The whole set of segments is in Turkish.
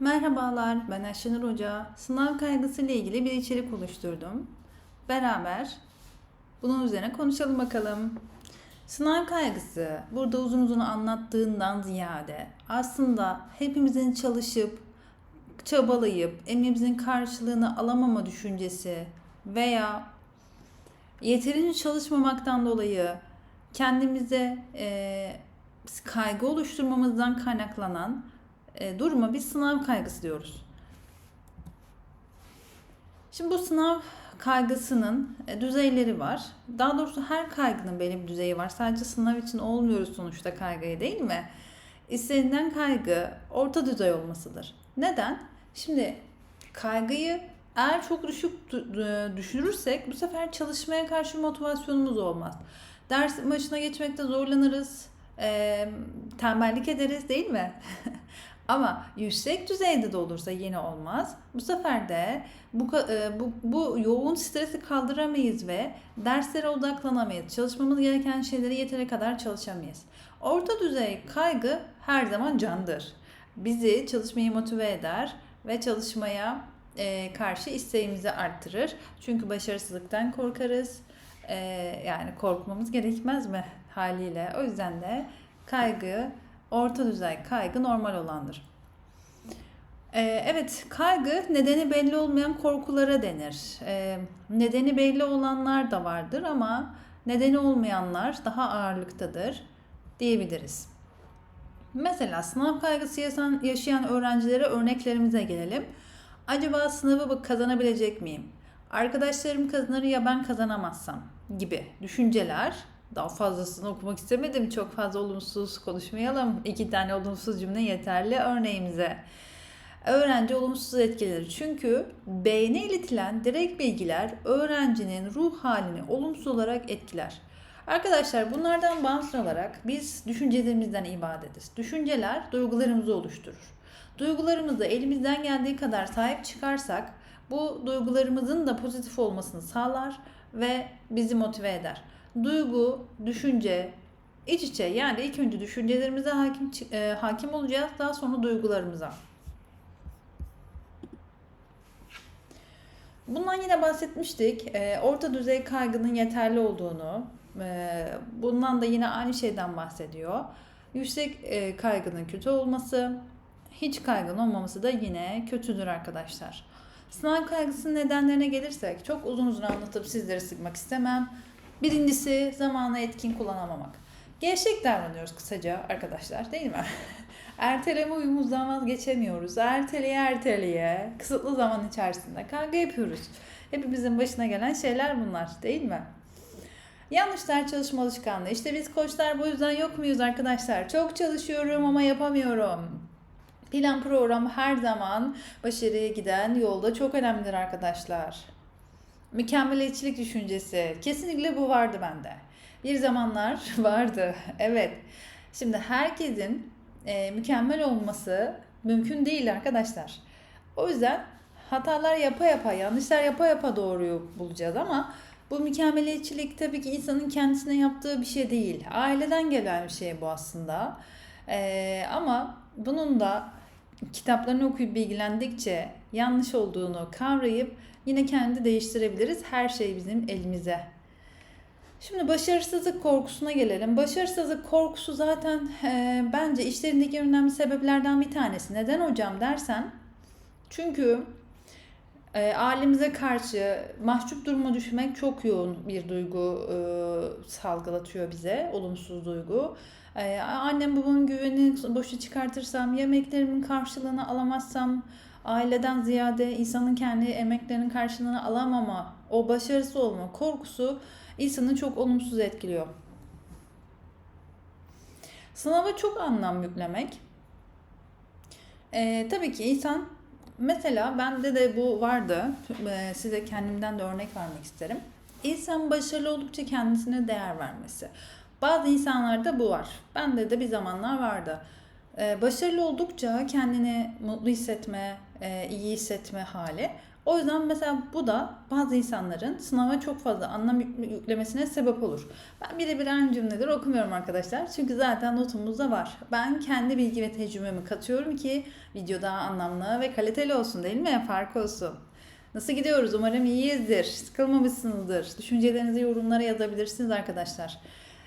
Merhabalar, ben Ayşenur Hoca. Sınav kaygısı ile ilgili bir içerik oluşturdum. Beraber bunun üzerine konuşalım bakalım. Sınav kaygısı burada uzun uzun anlattığından ziyade aslında hepimizin çalışıp, çabalayıp emeğimizin karşılığını alamama düşüncesi veya yeterince çalışmamaktan dolayı kendimize eee, kaygı oluşturmamızdan kaynaklanan e, duruma biz sınav kaygısı diyoruz. Şimdi bu sınav kaygısının e, düzeyleri var. Daha doğrusu her kaygının belli bir düzeyi var. Sadece sınav için olmuyoruz sonuçta kaygıyı değil mi? İstenilen kaygı orta düzey olmasıdır. Neden? Şimdi kaygıyı eğer çok düşük düşürürsek bu sefer çalışmaya karşı motivasyonumuz olmaz. Ders başına geçmekte zorlanırız. e, tembellik ederiz değil mi? Ama yüksek düzeyde de olursa yine olmaz. Bu sefer de bu, e, bu, bu yoğun stresi kaldıramayız ve derslere odaklanamayız. Çalışmamız gereken şeyleri yeteri kadar çalışamayız. Orta düzey kaygı her zaman candır. Bizi çalışmayı motive eder ve çalışmaya e, karşı isteğimizi arttırır. Çünkü başarısızlıktan korkarız. E, yani korkmamız gerekmez mi haliyle? O yüzden de kaygı Orta düzey kaygı normal olandır. Ee, evet, kaygı nedeni belli olmayan korkulara denir. Ee, nedeni belli olanlar da vardır ama nedeni olmayanlar daha ağırlıktadır diyebiliriz. Mesela sınav kaygısı yaşayan, öğrencilere örneklerimize gelelim. Acaba sınavı kazanabilecek miyim? Arkadaşlarım kazanır ya ben kazanamazsam gibi düşünceler daha fazlasını okumak istemedim. Çok fazla olumsuz konuşmayalım. İki tane olumsuz cümle yeterli örneğimize. Öğrenci olumsuz etkileri. Çünkü beyne iletilen direkt bilgiler öğrencinin ruh halini olumsuz olarak etkiler. Arkadaşlar bunlardan bağımsız olarak biz düşüncelerimizden ibadetiz. Düşünceler duygularımızı oluşturur. Duygularımızı elimizden geldiği kadar sahip çıkarsak bu duygularımızın da pozitif olmasını sağlar ve bizi motive eder duygu, düşünce iç içe yani ilk önce düşüncelerimize hakim e, hakim olacağız daha sonra duygularımıza. Bundan yine bahsetmiştik. E, orta düzey kaygının yeterli olduğunu. E, bundan da yine aynı şeyden bahsediyor. Yüksek e, kaygının kötü olması, hiç kaygın olmaması da yine kötüdür arkadaşlar. Sınav kaygısının nedenlerine gelirsek çok uzun uzun anlatıp sizleri sıkmak istemem. Birincisi zamanı etkin kullanamamak. Gevşek davranıyoruz kısaca arkadaşlar değil mi? Erteleme uyumuzdan vazgeçemiyoruz. Erteleye erteleye kısıtlı zaman içerisinde kavga yapıyoruz. Hepimizin başına gelen şeyler bunlar değil mi? Yanlış ders çalışma alışkanlığı. İşte biz koçlar bu yüzden yok muyuz arkadaşlar? Çok çalışıyorum ama yapamıyorum. Plan program her zaman başarıya giden yolda çok önemlidir arkadaşlar. Mükemmeliyetçilik düşüncesi. Kesinlikle bu vardı bende. Bir zamanlar vardı. Evet. Şimdi herkesin e, mükemmel olması mümkün değil arkadaşlar. O yüzden hatalar yapa yapa, yanlışlar yapa yapa doğruyu bulacağız ama bu mükemmeliyetçilik tabii ki insanın kendisine yaptığı bir şey değil. Aileden gelen bir şey bu aslında. E, ama bunun da kitaplarını okuyup bilgilendikçe yanlış olduğunu kavrayıp yine kendi değiştirebiliriz. Her şey bizim elimize. Şimdi başarısızlık korkusuna gelelim. Başarısızlık korkusu zaten e, bence işlerindeki önemli sebeplerden bir tanesi. Neden hocam dersen? Çünkü e, ailemize karşı mahcup duruma düşmek çok yoğun bir duygu e, salgılatıyor bize. Olumsuz duygu. E, annem babamın güvenini boşa çıkartırsam, yemeklerimin karşılığını alamazsam, aileden ziyade insanın kendi emeklerinin karşılığını alamama, o başarısı olma korkusu insanı çok olumsuz etkiliyor. Sınava çok anlam yüklemek. Ee, tabii ki insan mesela bende de bu vardı. Ee, size kendimden de örnek vermek isterim. İnsan başarılı oldukça kendisine değer vermesi. Bazı insanlarda bu var. Bende de bir zamanlar vardı. Ee, başarılı oldukça kendini mutlu hissetme, e, iyi hissetme hali. O yüzden mesela bu da bazı insanların sınava çok fazla anlam yük- yüklemesine sebep olur. Ben birebir aynı cümleleri okumuyorum arkadaşlar. Çünkü zaten notumuzda var. Ben kendi bilgi ve tecrübemi katıyorum ki video daha anlamlı ve kaliteli olsun değil mi? Fark olsun. Nasıl gidiyoruz? Umarım iyiyizdir. Sıkılmamışsınızdır. Düşüncelerinizi yorumlara yazabilirsiniz arkadaşlar.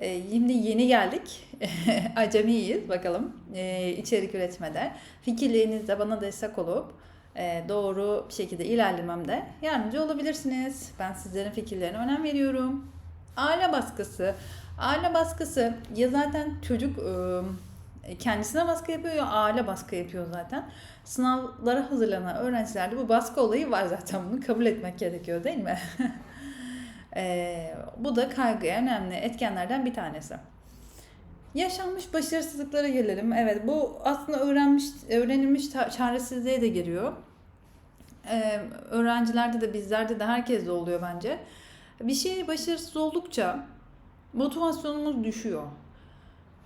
Ee, şimdi yeni geldik. Acemiyiz bakalım ee, içerik üretmede. Fikirlerinizle bana destek olup e, doğru bir şekilde ilerlememde yardımcı olabilirsiniz. Ben sizlerin fikirlerine önem veriyorum. Aile baskısı. Aile baskısı ya zaten çocuk e, kendisine baskı yapıyor ya aile baskı yapıyor zaten. Sınavlara hazırlanan öğrencilerde bu baskı olayı var zaten bunu kabul etmek gerekiyor değil mi? E, bu da kaygıya önemli etkenlerden bir tanesi. Yaşanmış başarısızlıklara gelelim. Evet bu aslında öğrenmiş öğrenilmiş çaresizliğe de giriyor. Ee, öğrencilerde de bizlerde de herkeste oluyor bence. Bir şey başarısız oldukça motivasyonumuz düşüyor.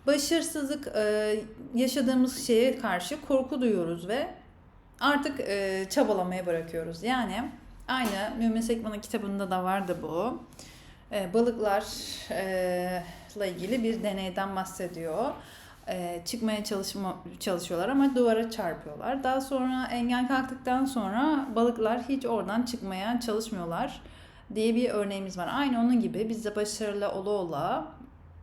Başarısızlık e, yaşadığımız şeye karşı korku duyuyoruz ve artık e, çabalamaya bırakıyoruz. Yani aynı Mümin Sekman'ın kitabında da vardı bu. E, balıklarla ilgili bir deneyden bahsediyor. E, çıkmaya çalışma, çalışıyorlar ama duvara çarpıyorlar. Daha sonra engel kalktıktan sonra balıklar hiç oradan çıkmaya çalışmıyorlar diye bir örneğimiz var. Aynı onun gibi biz de başarılı ola ola,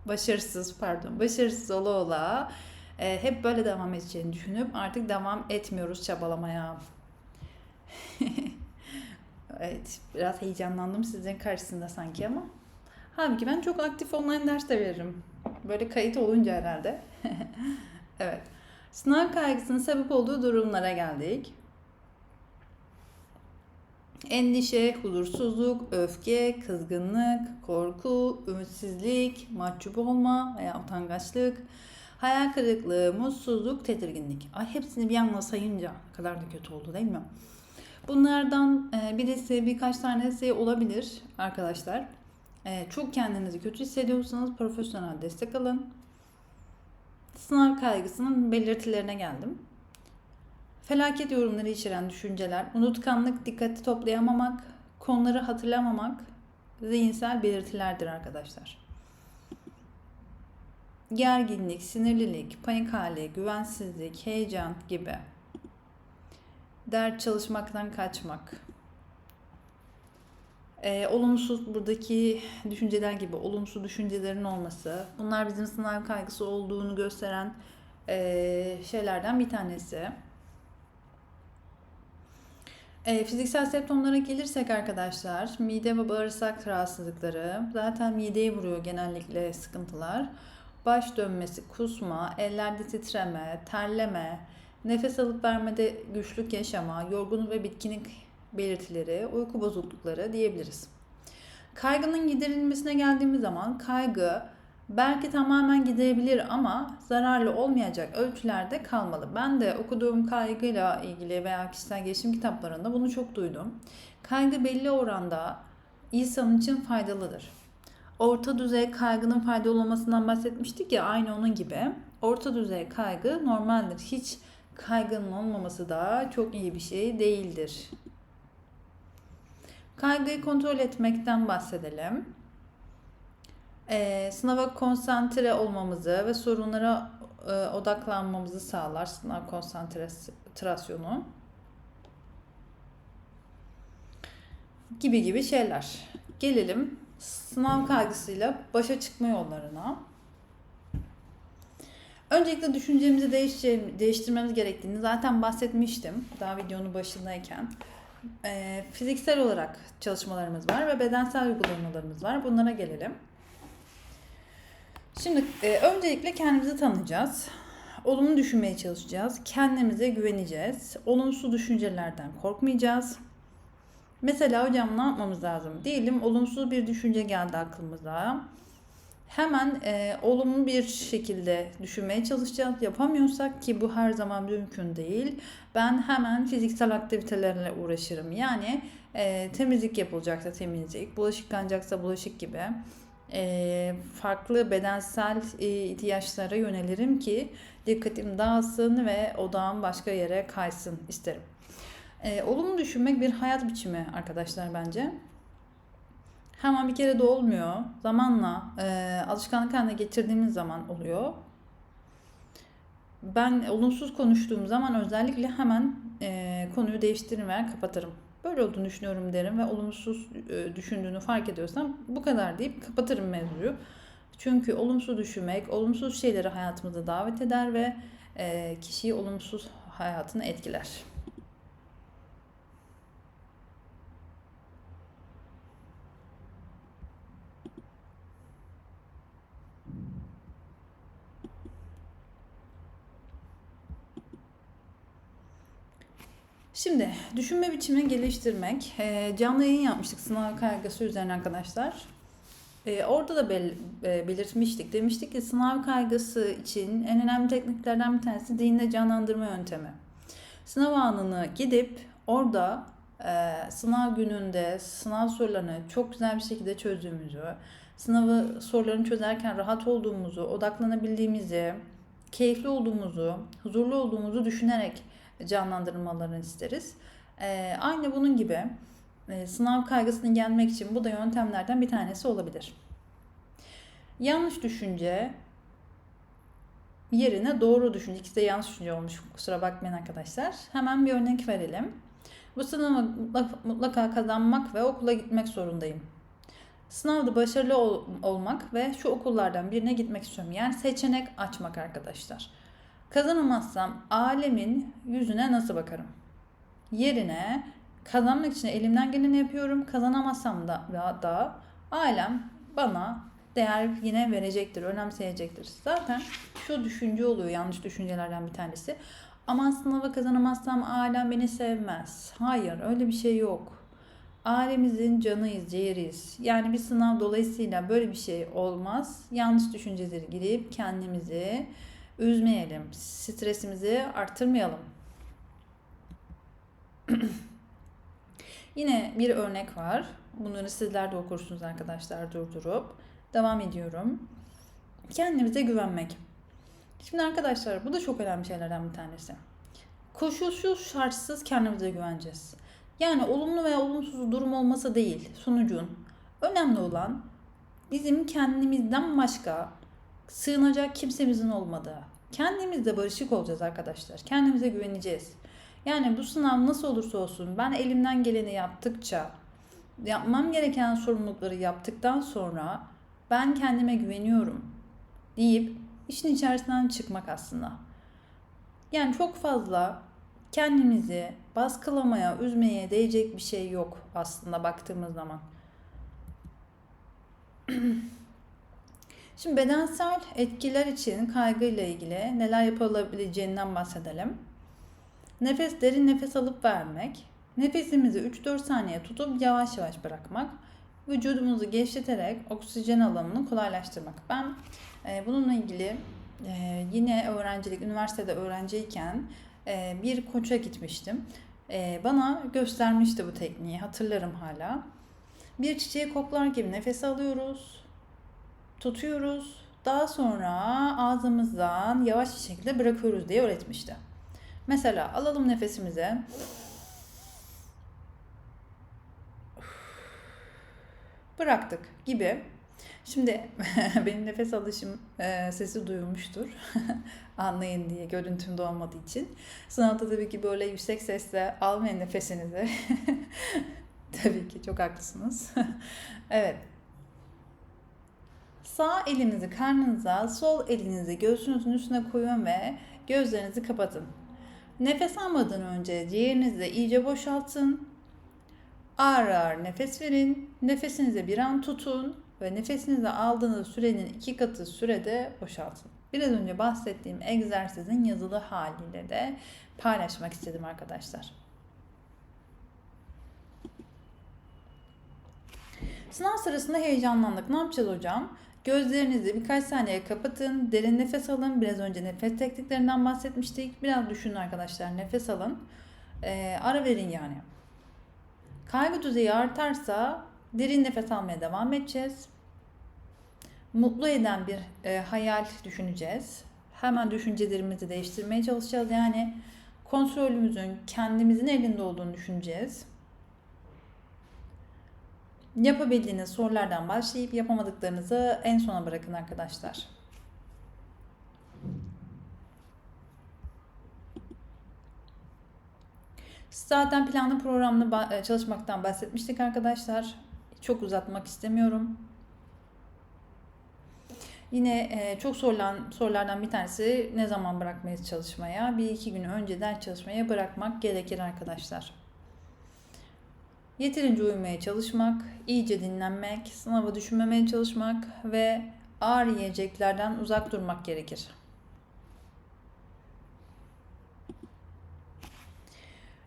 başarısız pardon, başarısız ola ola e, hep böyle devam edeceğini düşünüp artık devam etmiyoruz çabalamaya. evet, biraz heyecanlandım sizin karşısında sanki ama. Halbuki ben çok aktif online ders de veririm. Böyle kayıt olunca herhalde. evet. Sınav kaygısının sebep olduğu durumlara geldik. Endişe, huzursuzluk, öfke, kızgınlık, korku, ümitsizlik, mahcup olma veya utangaçlık, hayal kırıklığı, mutsuzluk, tedirginlik. Ay hepsini bir anda sayınca kadar da kötü oldu değil mi? Bunlardan e, birisi birkaç tanesi olabilir arkadaşlar. E, Çok kendinizi kötü hissediyorsanız profesyonel destek alın. Sınav kaygısının belirtilerine geldim. Felaket yorumları içeren düşünceler, unutkanlık, dikkati toplayamamak, konuları hatırlamamak zihinsel belirtilerdir arkadaşlar. Gerginlik, sinirlilik, panik hali, güvensizlik, heyecan gibi. Dert çalışmaktan kaçmak. Ee, olumsuz buradaki düşünceler gibi olumsuz düşüncelerin olması. Bunlar bizim sınav kaygısı olduğunu gösteren ee, şeylerden bir tanesi. E, fiziksel semptomlara gelirsek arkadaşlar, mide ve bağırsak rahatsızlıkları, zaten mideye vuruyor genellikle sıkıntılar. Baş dönmesi, kusma, ellerde titreme, terleme, nefes alıp vermede güçlük yaşama, yorgunluk ve bitkinlik belirtileri, uyku bozuklukları diyebiliriz. Kaygının giderilmesine geldiğimiz zaman kaygı belki tamamen gidebilir ama zararlı olmayacak ölçülerde kalmalı. Ben de okuduğum kaygıyla ilgili veya kişisel gelişim kitaplarında bunu çok duydum. Kaygı belli oranda insan için faydalıdır. Orta düzey kaygının faydalı olmasından bahsetmiştik ya aynı onun gibi. Orta düzey kaygı normaldir. Hiç kaygının olmaması da çok iyi bir şey değildir. Kaygıyı kontrol etmekten bahsedelim. Ee, sınava konsantre olmamızı ve sorunlara e, odaklanmamızı sağlar sınav konsantrasyonu. Gibi gibi şeyler. Gelelim sınav kaygısıyla başa çıkma yollarına. Öncelikle düşüncemizi değiştir- değiştirmemiz gerektiğini zaten bahsetmiştim daha videonun başındayken. Ee, fiziksel olarak çalışmalarımız var ve bedensel uygulamalarımız var. Bunlara gelelim. Şimdi e, öncelikle kendimizi tanıyacağız. Olumlu düşünmeye çalışacağız. Kendimize güveneceğiz. Olumsuz düşüncelerden korkmayacağız. Mesela hocam ne yapmamız lazım? Diyelim olumsuz bir düşünce geldi aklımıza. Hemen e, olumlu bir şekilde düşünmeye çalışacağız. Yapamıyorsak ki bu her zaman mümkün değil. Ben hemen fiziksel aktivitelerle uğraşırım. Yani e, temizlik yapılacaksa temizlik, bulaşık yıkanacaksa bulaşık gibi e, farklı bedensel e, ihtiyaçlara yönelirim ki dikkatim dağılsın ve odağım başka yere kaysın isterim. E, olumlu düşünmek bir hayat biçimi arkadaşlar bence. Hemen bir kere de olmuyor. Zamanla e, alışkanlık haline getirdiğimiz zaman oluyor. Ben olumsuz konuştuğum zaman özellikle hemen e, konuyu değiştiririm veya kapatırım. Böyle olduğunu düşünüyorum derim ve olumsuz e, düşündüğünü fark ediyorsam bu kadar deyip kapatırım mevzuyu. Çünkü olumsuz düşünmek, olumsuz şeyleri hayatımıza davet eder ve e, kişiyi olumsuz hayatını etkiler. Şimdi düşünme biçimini geliştirmek. E, canlı yayın yapmıştık sınav kaygısı üzerine arkadaşlar. E, orada da bel, e, belirtmiştik. Demiştik ki sınav kaygısı için en önemli tekniklerden bir tanesi zihinde canlandırma yöntemi. Sınav anını gidip orada e, sınav gününde sınav sorularını çok güzel bir şekilde çözdüğümüzü, sınavı sorularını çözerken rahat olduğumuzu, odaklanabildiğimizi, keyifli olduğumuzu, huzurlu olduğumuzu düşünerek canlandırmalarını isteriz. E, aynı bunun gibi e, sınav kaygısını yenmek için bu da yöntemlerden bir tanesi olabilir. Yanlış düşünce yerine doğru düşünce. İkisi de yanlış düşünce olmuş. Kusura bakmayın arkadaşlar. Hemen bir örnek verelim. Bu sınavı mutlaka kazanmak ve okula gitmek zorundayım. Sınavda başarılı ol, olmak ve şu okullardan birine gitmek istiyorum. Yani seçenek açmak arkadaşlar. Kazanamazsam alemin yüzüne nasıl bakarım? Yerine kazanmak için elimden geleni yapıyorum. Kazanamazsam da, da ailem bana değer yine verecektir, önemseyecektir. Zaten şu düşünce oluyor yanlış düşüncelerden bir tanesi. Aman sınava kazanamazsam ailem beni sevmez. Hayır öyle bir şey yok. Ailemizin canıyız, ciğeriyiz. Yani bir sınav dolayısıyla böyle bir şey olmaz. Yanlış düşünceleri girip kendimizi üzmeyelim. Stresimizi arttırmayalım. Yine bir örnek var. Bunları sizler de okursunuz arkadaşlar durdurup. Devam ediyorum. Kendimize güvenmek. Şimdi arkadaşlar bu da çok önemli şeylerden bir tanesi. Koşulsuz şartsız kendimize güveneceğiz. Yani olumlu veya olumsuz durum olmasa değil sonucun. Önemli olan bizim kendimizden başka sığınacak kimsemizin olmadığı. Kendimizle barışık olacağız arkadaşlar. Kendimize güveneceğiz. Yani bu sınav nasıl olursa olsun ben elimden geleni yaptıkça, yapmam gereken sorumlulukları yaptıktan sonra ben kendime güveniyorum deyip işin içerisinden çıkmak aslında. Yani çok fazla kendimizi baskılamaya, üzmeye değecek bir şey yok aslında baktığımız zaman. Şimdi bedensel etkiler için kaygıyla ilgili neler yapılabileceğinden bahsedelim. Nefes, derin nefes alıp vermek. Nefesimizi 3-4 saniye tutup yavaş yavaş bırakmak. Vücudumuzu gevşeterek oksijen alımını kolaylaştırmak. Ben e, bununla ilgili e, yine öğrencilik, üniversitede öğrenciyken e, bir koça gitmiştim. E, bana göstermişti bu tekniği, hatırlarım hala. Bir çiçeği koklar gibi nefes alıyoruz, tutuyoruz. Daha sonra ağzımızdan yavaş bir şekilde bırakıyoruz diye öğretmişti. Mesela alalım nefesimize. Bıraktık gibi. Şimdi benim nefes alışım e, sesi duyulmuştur. Anlayın diye görüntüm olmadığı için. Sınavda tabii ki böyle yüksek sesle almayın nefesinizi. tabii ki çok haklısınız. evet. Sağ elinizi karnınıza, sol elinizi göğsünüzün üstüne koyun ve gözlerinizi kapatın. Nefes almadan önce ciğerinizi iyice boşaltın. Ağır ağır nefes verin. Nefesinizi bir an tutun ve nefesinizi aldığınız sürenin iki katı sürede boşaltın. Biraz önce bahsettiğim egzersizin yazılı haliyle de paylaşmak istedim arkadaşlar. Sınav sırasında heyecanlandık. Ne yapacağız hocam? Gözlerinizi birkaç saniye kapatın. Derin nefes alın. Biraz önce nefes tekniklerinden bahsetmiştik. Biraz düşünün arkadaşlar. Nefes alın. Ee, ara verin yani. Kaygı düzeyi artarsa derin nefes almaya devam edeceğiz. mutlu eden bir e, hayal düşüneceğiz. Hemen düşüncelerimizi değiştirmeye çalışacağız. Yani kontrolümüzün kendimizin elinde olduğunu düşüneceğiz. Yapabildiğiniz sorulardan başlayıp yapamadıklarınızı en sona bırakın arkadaşlar. Zaten planlı programlı e, çalışmaktan bahsetmiştik arkadaşlar. Çok uzatmak istemiyorum. Yine e, çok sorulan sorulardan bir tanesi ne zaman bırakmayız çalışmaya? Bir iki gün önceden çalışmaya bırakmak gerekir arkadaşlar. Yeterince uyumaya çalışmak, iyice dinlenmek, sınava düşünmemeye çalışmak ve ağır yiyeceklerden uzak durmak gerekir.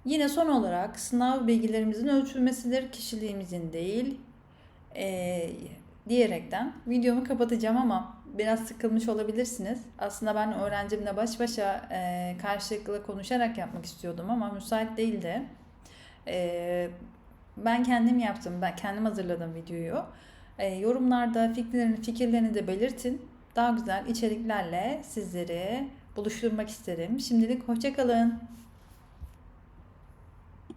Yine son olarak sınav bilgilerimizin ölçülmesidir, kişiliğimizin değil. Ee, diyerekten videomu kapatacağım ama biraz sıkılmış olabilirsiniz. Aslında ben öğrencimle baş başa e, karşılıklı konuşarak yapmak istiyordum ama müsait değildi. E, ben kendim yaptım, ben kendim hazırladım videoyu. E, yorumlarda fikirlerini, fikirlerini de belirtin. Daha güzel içeriklerle sizleri buluşturmak isterim. Şimdilik hoşçakalın.